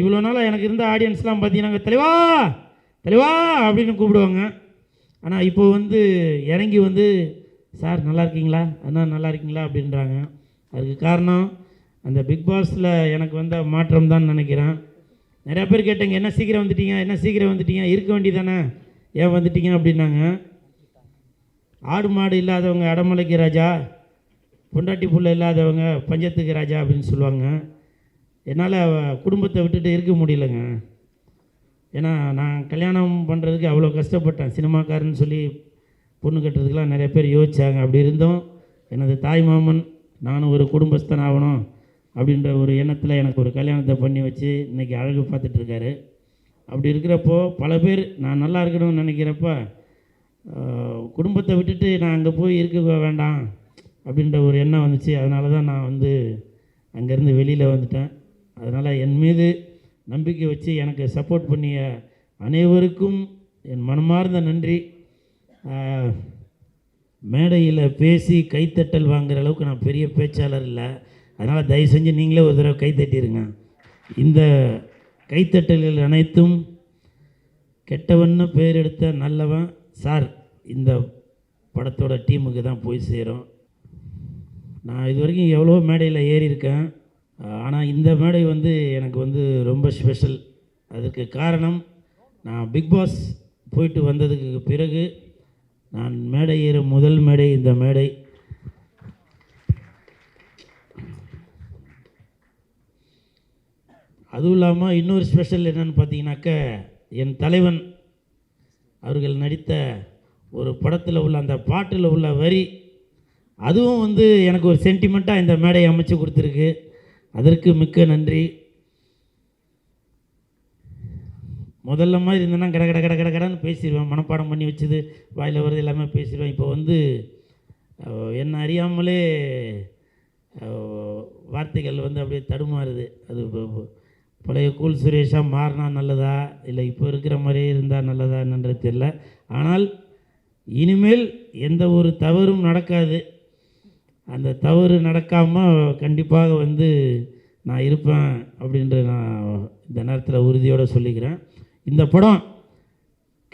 இவ்வளோ நாளாக எனக்கு இருந்த ஆடியன்ஸ்லாம் பார்த்தீங்கன்னா தெளிவா தெளிவா அப்படின்னு கூப்பிடுவாங்க. ஆனால் இப்போ வந்து இறங்கி வந்து சார் நல்லா இருக்கீங்களா? அண்ணா நல்லா இருக்கீங்களா? அப்படின்றாங்க. அதுக்கு காரணம் அந்த பிக் பாஸில் எனக்கு வந்த மாற்றம் தான் நினைக்கிறேன். நிறையா பேர் கேட்டாங்க என்ன சீக்கிரம் வந்துட்டீங்க? என்ன சீக்கிரம் வந்துட்டீங்க? இருக்க வேண்டியதானே? ஏன் வந்துட்டீங்க? அப்படின்னாங்க. ஆடு மாடு இல்லாதவங்க அடமலைக்கு ராஜா பொண்டாட்டி புள்ள இல்லாதவங்க பஞ்சத்துக்கு ராஜா அப்படின்னு சொல்லுவாங்க. என்னால் குடும்பத்தை விட்டுட்டு இருக்க முடியலங்க. ஏன்னா நான் கல்யாணம் பண்ணுறதுக்கு அவ்வளோ கஷ்டப்பட்டேன். சினிமாக்காரன்னு சொல்லி பொண்ணு கட்டுறதுக்கெலாம் நிறைய பேர் யோசிச்சாங்க. அப்படி இருந்தும் எனது தாய் மாமன் நானும் ஒரு குடும்பஸ்தன் ஆகணும் அப்படின்ற ஒரு எண்ணத்தில் எனக்கு ஒரு கல்யாணத்தை பண்ணி வச்சு இன்றைக்கி அழகு பார்த்துட்ருக்காரு அப்படி இருக்கிறப்போ பல பேர் நான் நல்லா இருக்கணும்னு நினைக்கிறப்ப குடும்பத்தை விட்டுட்டு நான் அங்கே போய் இருக்க வேண்டாம் அப்படின்ற ஒரு எண்ணம் வந்துச்சு. அதனால தான் நான் வந்து அங்கேருந்து வெளியில் வந்துட்டேன். அதனால் என் மீது நம்பிக்கை வச்சு எனக்கு சப்போர்ட் பண்ணிய அனைவருக்கும் என் மனமார்ந்த நன்றி. மேடையில் பேசி கைத்தட்டல் வாங்குகிற அளவுக்கு நான் பெரிய பேச்சாளர் இல்லை. அதனால் தயவு செஞ்சு நீங்களே ஒரு தடவை கைத்தட்டிடுங்க இந்த கைத்தட்டல்கள் அனைத்தும் கெட்டவன்னு பேர் எடுத்த நல்லவன் சார் இந்த படத்தோட டீமுக்கு தான் போய் சேரும். நான் இது வரைக்கும் எவ்வளோ மேடையில் ஏறியிருக்கேன் ஆனால் இந்த மேடை வந்து எனக்கு வந்து ரொம்ப ஸ்பெஷல் அதுக்கு காரணம் நான் பிக் பாஸ் போயிட்டு வந்ததுக்கு பிறகு நான் மேடை ஏற முதல் மேடை இந்த மேடை. அதுவும் இல்லாமல் இன்னொரு ஸ்பெஷல் என்னன்னு பார்த்தீங்கன்னாக்க என் தலைவன் அவர்கள் நடித்த ஒரு படத்தில் உள்ள அந்த பாட்டில் உள்ள வரி அதுவும் வந்து எனக்கு ஒரு சென்டிமெண்ட்டாக இந்த மேடையை அமைச்சு கொடுத்துருக்கு. அதற்கு மிக்க நன்றி. முதல்ல மாதிரி இருந்தேன்னா கட கட கட கட கடன்னு பேசிடுவேன். மனப்பாடம் பண்ணி வச்சது வாயில் வர்றது எல்லாமே பேசிடுவேன். இப்போ வந்து என்ன அறியாமலே வார்த்தைகள் வந்து அப்படியே தடுமாறுது. அது பழைய கூல் சுரேஷாக மாறினா நல்லதா? இல்லை இப்போ இருக்கிற மாதிரியே இருந்தால் நல்லதா என்னன்றது தெரியல. ஆனால் இனிமேல் எந்த ஒரு தவறும் நடக்காது. அந்த தவறு நடக்காமல் கண்டிப்பாக வந்து நான் இருப்பேன் அப்படின்ற நான் இந்த நேரத்தில் உறுதியோடு சொல்லிக்கிறேன். இந்த படம்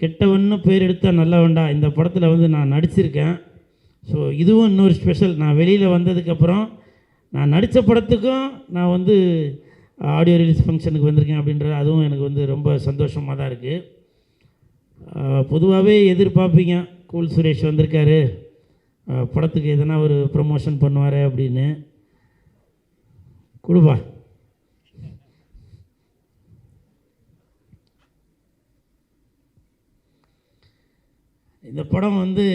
கெட்டவன்னு பேர் எடுத்தால் நல்லவன்டா இந்த படத்தில் வந்து நான் நடிச்சிருக்கேன். ஸோ இதுவும் இன்னொரு ஸ்பெஷல் நான் வெளியில் வந்ததுக்கப்புறம் நான் நடித்த படத்துக்கும் நான் வந்து ஆடியோ ரிலீஸ் ஃபங்க்ஷனுக்கு வந்திருக்கேன் அப்படின்ற அதுவும் எனக்கு வந்து ரொம்ப சந்தோஷமாக தான் இருக்குது பொதுவாகவே எதிர்பார்ப்பீங்க. கூல் சுரேஷ் வந்திருக்காரு. படத்துக்கு எதனா ஒரு ப்ரமோஷன் பண்ணுவார் அப்படின்னு கொடுப்பா. இந்த படம் வந்து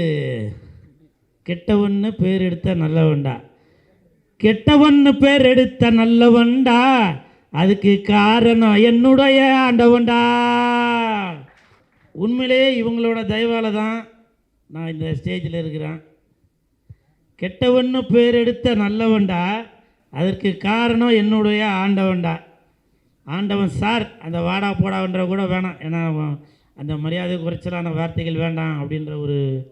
கெட்டவன்னு பேர் எடுத்த நல்லவன்டா. கெட்டவன்னு பேர் எடுத்த நல்லவன்டா. அதுக்கு காரணம் என்னுடைய ஆண்டவன்டா. உண்மையிலேயே இவங்களோட தயவால் தான் நான் இந்த ஸ்டேஜில் இருக்கிறேன். கெட்டவன்னு பேர் எடுத்த நல்லவன்டா அதற்கு காரணம் என்னுடைய ஆண்டவன்டா. ஆண்டவன் சார் அந்த வாடா போடான்ற கூட வேணாம். ஏன்னா அந்த மரியாதை குறைச்சலான வார்த்தைகள் வேண்டாம் அப்படின்ற ஒரு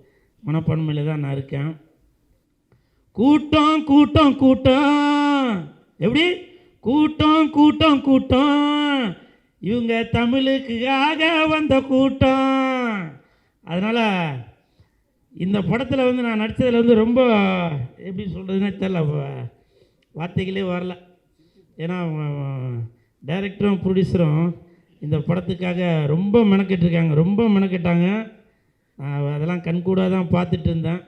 மனப்பான்மையில் தான் நான் இருக்கேன். கூட்டம் கூட்டம் கூட்டம். எப்படி? கூட்டம் கூட்டம் கூட்டம். இவங்க தமிழுக்காக வந்த கூட்டம். அதனால் இந்த படத்தில் வந்து நான் நடித்ததில் வந்து ரொம்ப எப்படி சொல்கிறதுனே தெரில வார்த்தைகளே வரல. ஏன்னா டைரக்டரும் ப்ரொடியூசரும் இந்த படத்துக்காக ரொம்ப மெனக்கெட்டிருக்காங்க. ரொம்ப மெனக்கெட்டாங்க. அதெல்லாம் கண்கூடாக தான் பார்த்துட்டு இருந்தேன்.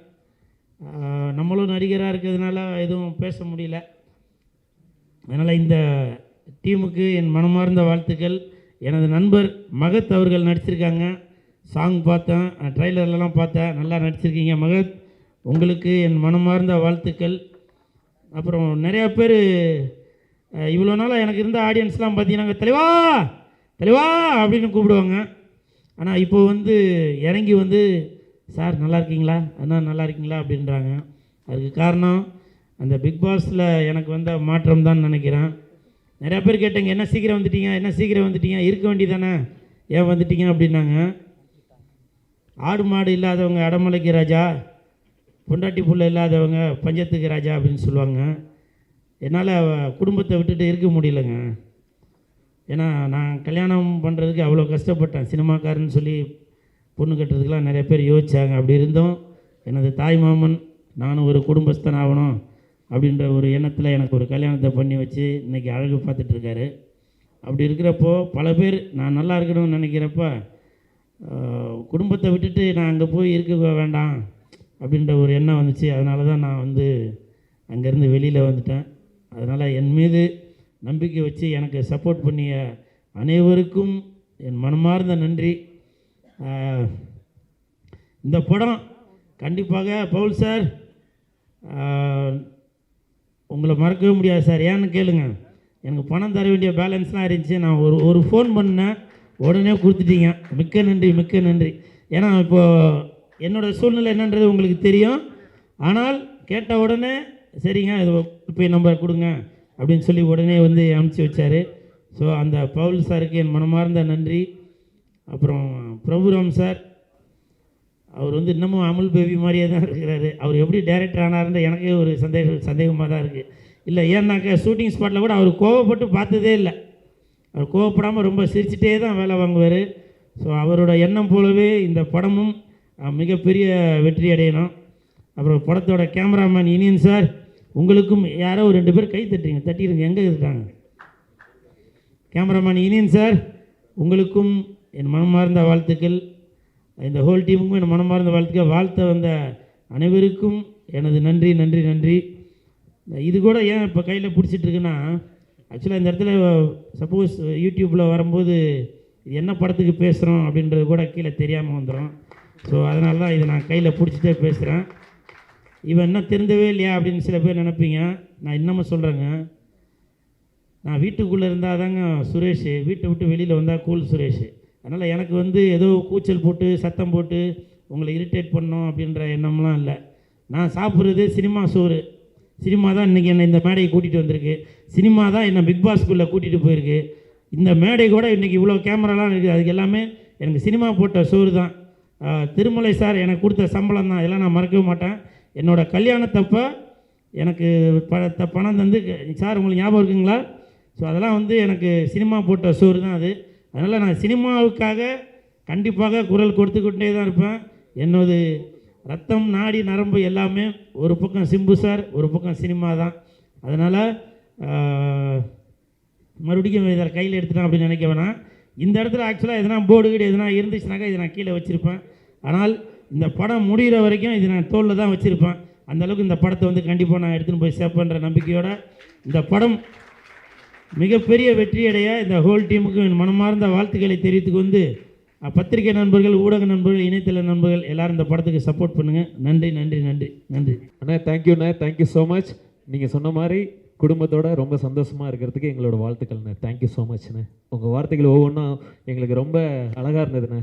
நம்மளும் நடிகராக இருக்கிறதுனால எதுவும் பேச முடியல. அதனால் இந்த டீமுக்கு என் மனமார்ந்த வாழ்த்துக்கள். எனது நண்பர் மகத் அவர்கள் நடிச்சிருக்காங்க. சாங் பார்த்தேன் ட்ரைலர்லலாம் பார்த்தேன் நல்லா நடிச்சிருக்கீங்க மகத் உங்களுக்கு என் மனமார்ந்த வாழ்த்துக்கள். அப்புறம் நிறையா பேர் இவ்வளோ நாளாக எனக்கு இருந்த ஆடியன்ஸ்லாம் பார்த்தீங்கன்னா தெளிவா தெளிவா அப்படின்னு கூப்பிடுவாங்க. ஆனால் இப்போ வந்து இறங்கி வந்து சார் நல்லா இருக்கீங்களா? அண்ணா நல்லா இருக்கீங்களா? அப்படின்றாங்க. அதுக்கு காரணம் அந்த பிக் பாஸில் எனக்கு வந்த மாற்றம் தான் நினைக்கிறேன். நிறையா பேர் கேட்டேங்க என்ன சீக்கிரம் வந்துட்டீங்க? என்ன சீக்கிரம் வந்துட்டீங்க? இருக்க வேண்டியதானே ஏன் வந்துட்டீங்க? அப்படின்னாங்க. ஆடு மாடு இல்லாதவங்க அடமலைக்கு ராஜா பொண்டாட்டி புள்ள இல்லாதவங்க பஞ்சத்துக்கு ராஜா அப்படின்னு சொல்லுவாங்க. என்னால் குடும்பத்தை விட்டுட்டு இருக்க முடியலங்க. ஏன்னா நான் கல்யாணம் பண்ணுறதுக்கு அவ்வளோ கஷ்டப்பட்டேன். சினிமாக்காரன்னு சொல்லி பொண்ணு கட்டுறதுக்கெலாம் நிறைய பேர் யோசிச்சாங்க. அப்படி இருந்தும் எனது தாய் மாமன் நானும் ஒரு குடும்பஸ்தன் ஆகணும் அப்படின்ற ஒரு எண்ணத்தில் எனக்கு ஒரு கல்யாணத்தை பண்ணி வச்சு இன்றைக்கி அழகு பார்த்துட்ருக்காரு அப்படி இருக்கிறப்போ பல பேர் நான் நல்லா இருக்கணும்னு நினைக்கிறப்ப குடும்பத்தை விட்டுட்டு நான் அங்கே போய் இருக்க வேண்டாம் அப்படின்ற ஒரு எண்ணம் வந்துச்சு. அதனால தான் நான் வந்து அங்கேருந்து வெளியில் வந்துட்டேன். அதனால் என் மீது நம்பிக்கை வச்சு எனக்கு சப்போர்ட் பண்ணிய அனைவருக்கும் என் மனமார்ந்த நன்றி. இந்த படம் கண்டிப்பாக பவுல் சார் உங்களை மறக்கவே முடியாது சார். ஏன்னு கேளுங்க. எனக்கு பணம் தர வேண்டிய பேலன்ஸ்லாம் இருந்துச்சு. நான் ஒரு ஒரு ஃபோன் பண்ணேன். உடனே கொடுத்துட்டீங்க. மிக்க நன்றி மிக்க நன்றி. ஏன்னா இப்போது என்னோடய சூழ்நிலை என்னன்றது உங்களுக்கு தெரியும். ஆனால் கேட்ட உடனே சரிங்க இது இப்போ நம்பர் கொடுங்க அப்படின்னு சொல்லி உடனே வந்து அனுப்பிச்சி வச்சார். ஸோ அந்த பவுல் சாருக்கு என் மனமார்ந்த நன்றி. அப்புறம் பிரபுராம் சார் அவர் வந்து இன்னமும் அமுல் பேபி மாதிரியே தான் இருக்கிறாரு. அவர் எப்படி டேரக்டர் ஆனார்ன்ற எனக்கே ஒரு சந்தேக சந்தேகமாக தான் இருக்குது இல்லை ஏன்னாக்கா ஷூட்டிங் ஸ்பாட்டில் கூட அவர் கோவப்பட்டு பார்த்ததே இல்லை. அவர் கோவப்படாமல் ரொம்ப சிரிச்சிட்டே தான் வேலை வாங்குவார். ஸோ அவரோட எண்ணம் போலவே இந்த படமும் மிகப்பெரிய வெற்றி அடையணும். அப்புறம் படத்தோட கேமராமேன் இனியன் சார் உங்களுக்கும் யாரோ ஒரு ரெண்டு பேர் கை தட்டுறீங்க. தட்டிடுங்க எங்கே இருக்காங்க? கேமராமேன் இனியன் சார் உங்களுக்கும் என் மனமார்ந்த வாழ்த்துக்கள். இந்த ஹோல் டீமுக்கும் என் மனமார்ந்த வாழ்த்துக்கள். வாழ்த்த வந்த அனைவருக்கும் எனது நன்றி நன்றி நன்றி. இது கூட ஏன் இப்போ கையில் பிடிச்சிட்ருக்குன்னா ஆக்சுவலாக இந்த இடத்துல சப்போஸ் யூடியூப்பில் வரும்போது இது என்ன படத்துக்கு பேசுகிறோம் அப்படின்றது கூட கீழே தெரியாமல் வந்துடும் ஸோ அதனால தான் இதை நான் கையில் பிடிச்சிட்டே பேசுகிறேன் இவன் என்ன தெரிந்தவே இல்லையா அப்படின்னு சில பேர் நினைப்பீங்க. நான் இன்னமும் சொல்கிறேங்க நான் வீட்டுக்குள்ளே இருந்தால் தாங்க சுரேஷ் வீட்டை விட்டு வெளியில் வந்தால் கூல் சுரேஷ். அதனால் எனக்கு வந்து ஏதோ கூச்சல் போட்டு சத்தம் போட்டு உங்களை இரிட்டேட் பண்ணோம் அப்படின்ற எண்ணம்லாம் இல்லை. நான் சாப்பிட்றது சினிமா சோறு. சினிமா தான் இன்றைக்கி என்னை இந்த மேடையை கூட்டிகிட்டு வந்திருக்கு. சினிமா தான் என்னை பிக் பாஸ்குள்ளே கூட்டிகிட்டு போயிருக்கு. இந்த மேடை கூட இன்றைக்கி இவ்வளோ கேமராலாம் இருக்குது அதுக்கு எல்லாமே எனக்கு சினிமா போட்ட சோறு தான். திருமலை சார் எனக்கு கொடுத்த சம்பளம் தான். இதெல்லாம் நான் மறக்கவே மாட்டேன். என்னோட கல்யாணத்தப்போ எனக்கு ப பணம் தந்து சார் உங்களுக்கு ஞாபகம் இருக்குங்களா? ஸோ அதெல்லாம் வந்து எனக்கு சினிமா போட்ட சோறு தான் அது. அதனால் நான் சினிமாவுக்காக கண்டிப்பாக குரல் கொடுத்துக்கிட்டே தான் இருப்பேன். என்னோட ரத்தம் நாடி நரம்பு எல்லாமே ஒரு பக்கம் சிம்பு சார் ஒரு பக்கம் சினிமா தான். அதனால் மறுபடியும் இதை கையில் எடுத்துட்டேன் அப்படின்னு நினைக்க வேணாம். இந்த இடத்துல ஆக்சுவலாக எதனா போர்டு கீடு எதனா இருந்துச்சுனாக்கா இதை நான் கீழே வச்சுருப்பேன். ஆனால் இந்த படம் முடிகிற வரைக்கும் இது நான் தோளில் தான் வச்சுருப்பேன். அந்தளவுக்கு இந்த படத்தை வந்து கண்டிப்பாக நான் எடுத்துன்னு போய் சேர்ப்பேன்ற நம்பிக்கையோடு. இந்த படம் மிகப்பெரிய வெற்றியடைய இந்த ஹோல் டீமுக்கு என் மனமார்ந்த வாழ்த்துக்களை தெரிவித்துக்கு வந்து பத்திரிகை நண்பர்கள் ஊடக நண்பர்கள் இணையதள நண்பர்கள் எல்லாரும் இந்த படத்துக்கு சப்போர்ட் பண்ணுங்கள் நன்றி நன்றி நன்றி நன்றி. அண்ணா தேங்க்யூண்ணா தேங்க்யூ ஸோ மச் நீங்கள் சொன்ன மாதிரி குடும்பத்தோட ரொம்ப சந்தோஷமாக இருக்கிறதுக்கு எங்களோட வாழ்த்துக்கள்ண்ணே தேங்க்யூ ஸோ மச்ண்ணே உங்கள் வார்த்தைகள் ஒவ்வொன்றும் எங்களுக்கு ரொம்ப அழகாக இருந்ததுண்ணே.